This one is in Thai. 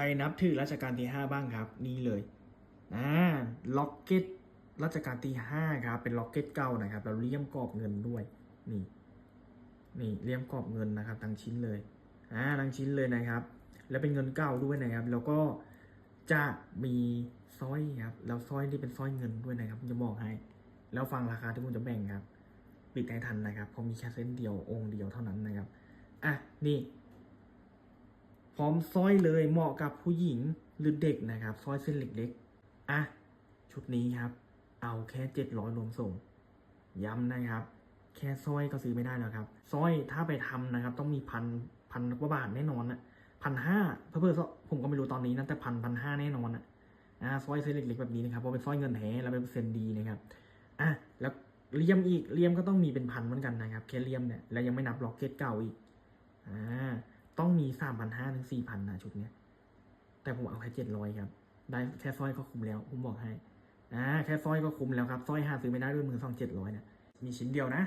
รนับถือรัชกาลที่ห้าบ้างครับ นี่เลยอ่าล็อกเก็ตรัชกาลที่ห้าครับ เป็นล็อกเก็ตเก่านะครับแล้วเลี่ยมกรอบเงินด้วย นี่ นี่เลี่ยมกรอบเงินนะครับทั้งชิ้นเลยอ่าทั้งชิ้นเลยนะครับ แล้วเป็นเงินเก่าด้วยนะครับ แล้วก็จะมีสร้อยครับ แล้วสร้อยที่เป็นสร้อยเงินด้วยนะครับจะบอกให้ แล้วฟังราคาที่ผมจะแบ่งครับปิดให้ทันนะครับเพราะมีแค่เส้นเดียวองค์เดียวเท่านั้นนะครับอะนี่ พร้อมสร้อยเลยเหมาะกับผู้หญิงหรือเด็กนะครับสร้อยเส้นเล็กๆอะชุดนี้ครับ เอาแค่เจ็ดร้อยรวมส่ง ย้ำนะครับ แค่สร้อยก็ซื้อไม่ได้แล้วครับสร้อยถ้าไปทำนะครับ ต้องมีพันพันกว่าบาทแน่นอนนะพันห้าเพื่อๆผมก็ไม่รู้ตอนนี้นะแต่พันพันห้าแน่นอนอะอ่าสร้อยเส้นเล็กๆแบบนี้นะครับเพราะเป็นสร้อยเงินแท้แล้วเป็นเปอร์เซ็นต์ดีนะครับอะแล้วเลี่ยมอีกเลี่ยมก็ต้องมีเป็นพันเหมือนกันนะครับแค่เลี่ยมเนี่ยแล้วยังไม่นับล็อกเก็ตเก่าอีกอ่า มีสามพันห้าถึงสี่พันนะชุดเนี้ย แต่ผมเอาแค่เจ็ดร้อยครับ ได้แค่สร้อยก็คุ้มแล้ว ผมบอกให้อ่าแค่สร้อยก็คุ้มแล้วครับสร้อยหาซื้อไม่ได้ด้วยมือสองเจ็ดร้อยเนี่ยมีชิ้นเดียวนะ